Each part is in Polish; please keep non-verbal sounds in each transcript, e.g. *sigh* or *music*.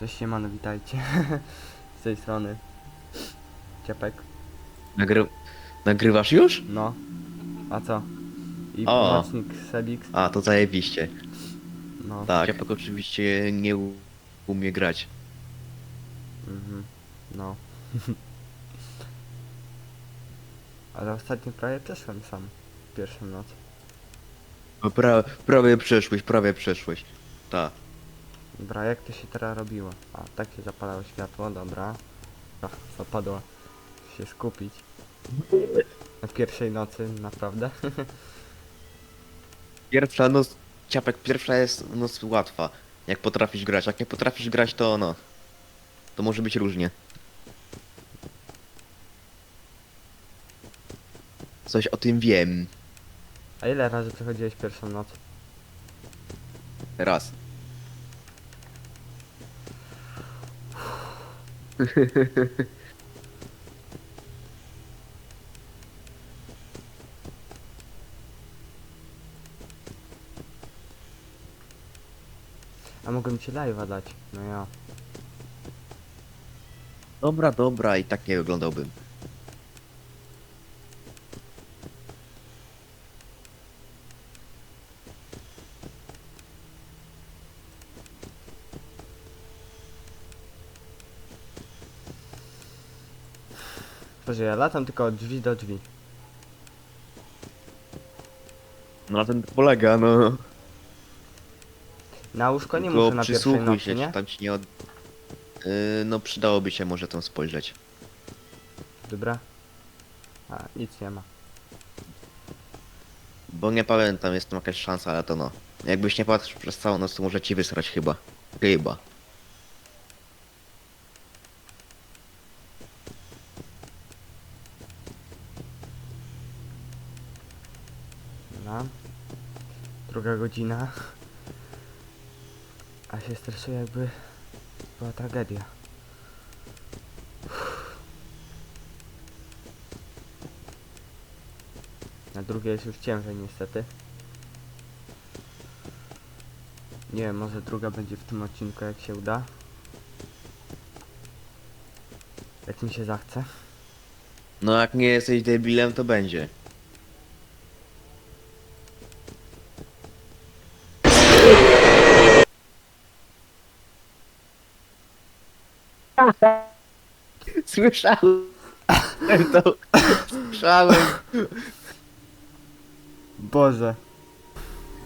Cześć siemano, witajcie. *laughs* Z tej strony. Ciepek. Nagry... Nagrywasz już? No. A co? I O. pomocnik Sebix. A, to zajebiście. No. Tak. Ciepek oczywiście nie u- umie grać. Mhm. No. *laughs* Ale ostatnio prawie przeszłem sam. Pierwszą noc. No, Pra, prawie przeszłeś, prawie przeszłeś. Tak. Dobra, jak to się teraz robiło? A, tak się zapalało światło, dobra. Ach, zapadło się skupić. Na pierwszej nocy, naprawdę. *laughs* Pierwsza noc... Ciapek, pierwsza jest noc łatwa. Jak potrafisz grać. Jak nie potrafisz grać, to no... To może być różnie. Coś o tym wiem. A ile razy przechodziłeś pierwszą noc? Raz. *laughs* A mogłem ci live'a dać. No ja. Dobra, dobra, i tak nie oglądałbym. Boże, ja latam tylko od drzwi do drzwi. No na tym to polega, no. Na łóżko nie Tylko muszę na pierwszej przysłuchuj nocy, się, nie? czy tam ci nie od... Yy, no przydałoby się może tam spojrzeć. Dobra. A, nic nie ma. Bo nie pamiętam, jest tam jakaś szansa, ale to no. Jakbyś nie patrzył przez całą noc, to może ci wysrać chyba. Chyba. Dobra. Druga godzina. A się stresuję jakby była tragedia. Na drugie jest już ciężej niestety. Nie wiem, może druga będzie w tym odcinku jak się uda. Jak mi się zachce. No jak nie jesteś debilem, to będzie. Słyszałem to. Słyszałem. Boże.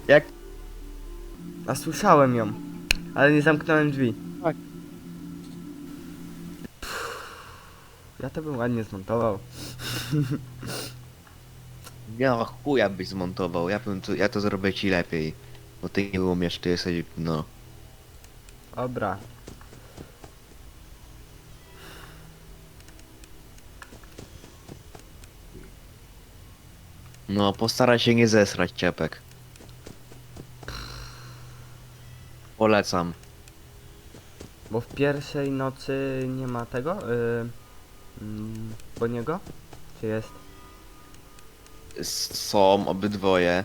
Jak A słyszałem ją, ale nie zamknąłem drzwi. Tak. Ja to bym ładnie zmontował. *laughs* ja chuja byś zmontował, ja bym to, ja to zrobię ci lepiej. Bo ty nie umiesz, ty jesteś, no. Dobra. No, postaraj się nie zesrać ciepek. Polecam. Bo w pierwszej nocy nie ma tego? Yy, mm, po niego? Czy jest? S- Są obydwoje.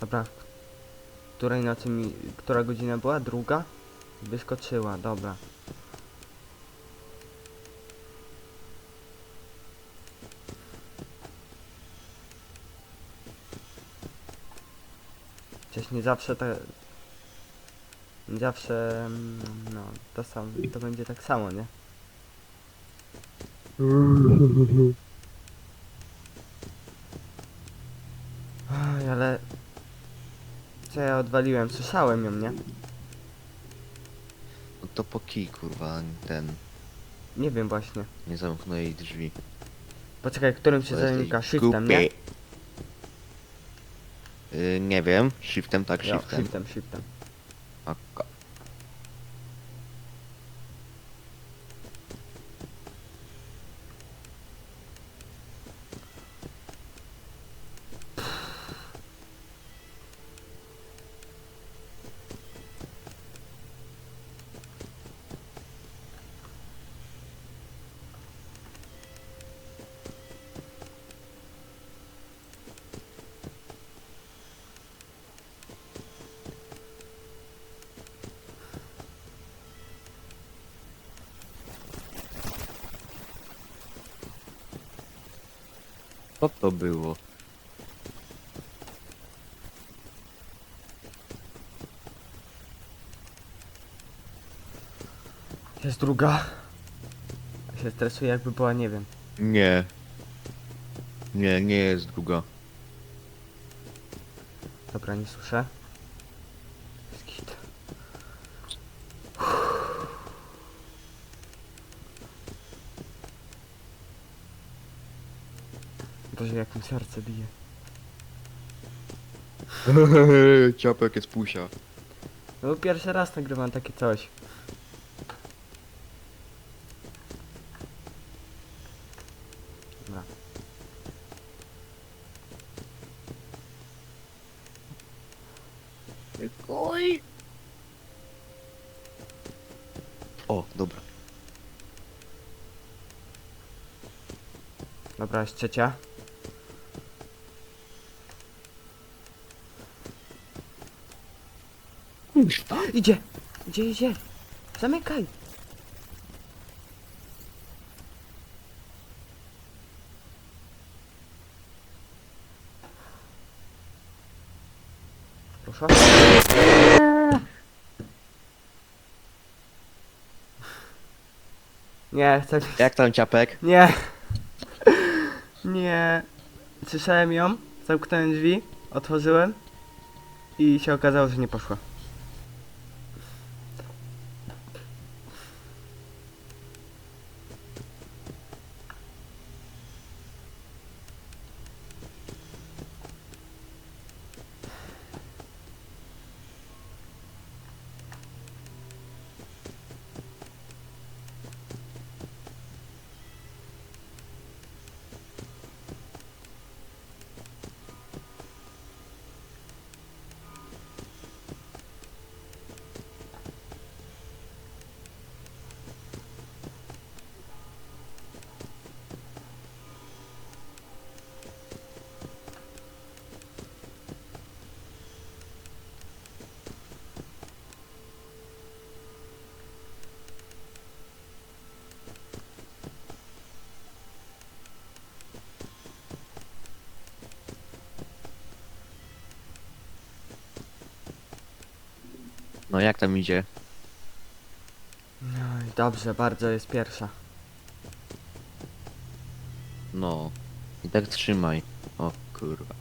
Dobra. Której nocy mi... Która godzina była? Druga? Wyskoczyła, dobra. Chociaż nie zawsze te... Nie zawsze... mm, No, to sam... To będzie tak samo, nie? Aj, ale... Co ja odwaliłem? Słyszałem ją, nie? No to po kij, kurwa, ten. Nie wiem właśnie. Nie zamknę jej drzwi. Poczekaj, którym się Bo jesteś? Shiftem, głupi. Nie? Y, nie wiem, shiftem tak, Ja, shiftem. shiftem, shiftem. Co to było? Jest druga. Ja się stresuję jakby była, nie wiem. Nie. Nie, nie jest druga. Dobra, nie słyszę. Skit. Boże, jak mi serce bije. *laughs* Ciapek jest pusia. No pierwszy raz nagrywam takie coś. Dobra. Oj. O, dobra. Dobra, jest trzecia. Idzie! Idzie, idzie! Zamykaj! Proszę? Nie, chcę... Jak tam ciapek? Nie! Nie! Słyszałem ją, zamknąłem drzwi, otworzyłem i się okazało, że nie poszła. No jak tam idzie? No i dobrze, bardzo jest pierwsza. No. I tak trzymaj. O kurwa.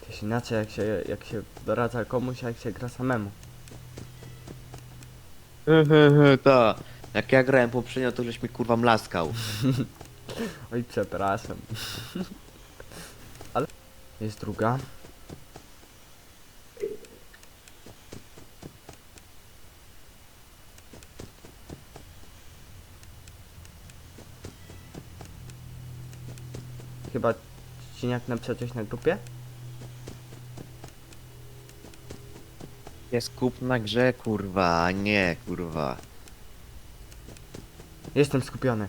To jest inaczej jak się, jak się doradza komuś, a jak się gra samemu. *laughs* Ta. Jak ja grałem poprzednio, to żeś mi kurwa mlaskał. *laughs* Oj, przepraszam. Ale jest druga. Chyba Ciniak napisał coś na grupie? Jest kup na grze, kurwa, a nie, kurwa. Jestem skupiony.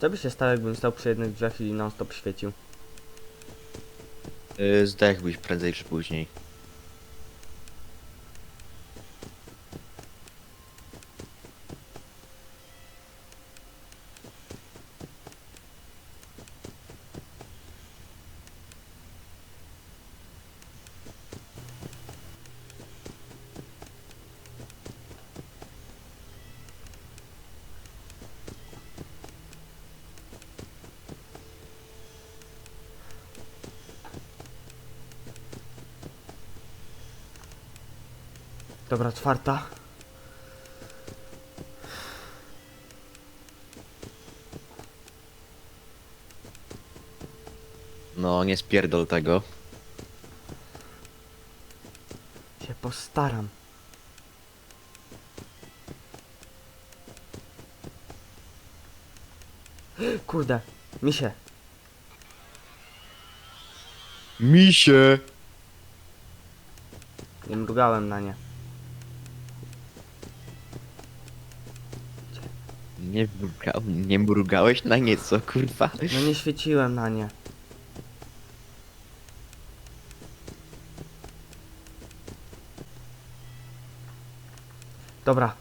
Co by się stało, jakbym stał przy jednych drzwiach i non stop świecił? Yy, zdechłbyś prędzej czy później. Dobra, czwarta. No, nie spierdol tego. postaram. Kurde, misie. Misie! Nie mrugałem na nie. Nie mrugał, nie mrugałeś na nieco, kurwa. No nie świeciłem na nie. Dobra,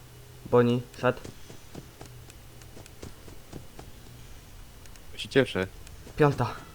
Boni, szedł. się cieszę. Piąta.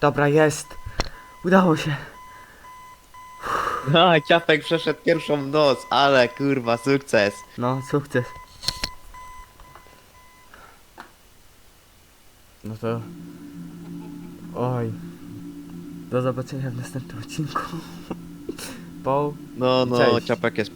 Dobra, jest. Udało się. A, ciapek przeszedł pierwszą noc, ale kurwa, sukces. No, sukces. No to... Oj. Do zobaczenia w następnym odcinku. *laughs* Po No, no, Cześć. ciapek jest